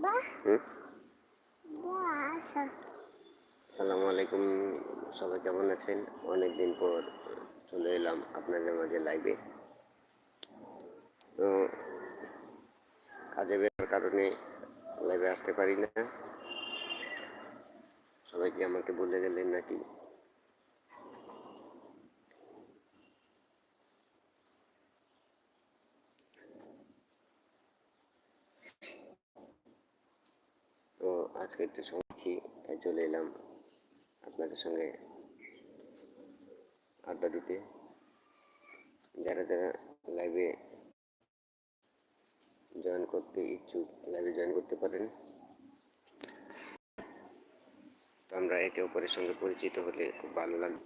আচ্ছা আসসালামু আলাইকুম সবাই কেমন আছেন? অনেক দিন পর চলে এলাম আপনাদের মাঝে লাইভে তো, কাজে বেরার কারণে লাইভে আসতে পারি না। সবাইকে আমাকে বলে গেলেন নাকি তো আজকে একটু শুনছি তাই চলে এলাম আপনাদের সঙ্গে আড্ডা দিতে। যারা যারা লাইভে জয়েন করতে ইচ্ছুক লাইভে জয়েন করতে পারেন। তো আমরা একে অপরের সঙ্গে পরিচিত হলে খুব ভালো লাগবে।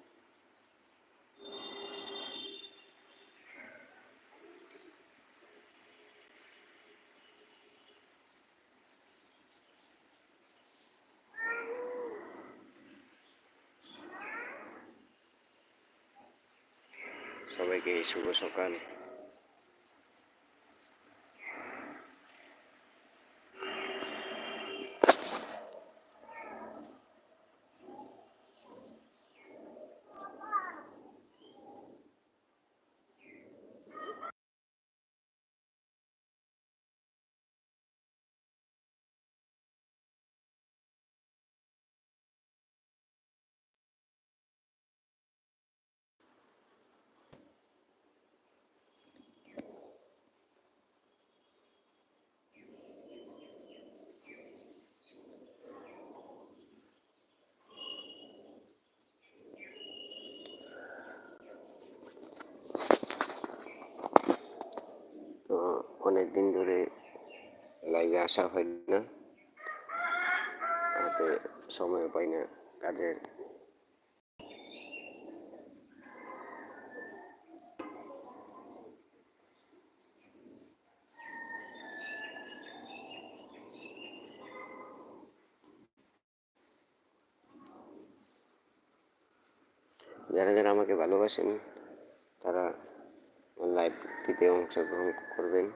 সবাইকে শুভ সকাল। তো অনেক দিন ধরে লাইভে আসা হয় না। হাতে সময় পাই না কাজের। যারা যারা আমাকে ভালোবাসেন, তারা লাইভটিতে অংশগ্রহণ করবেন।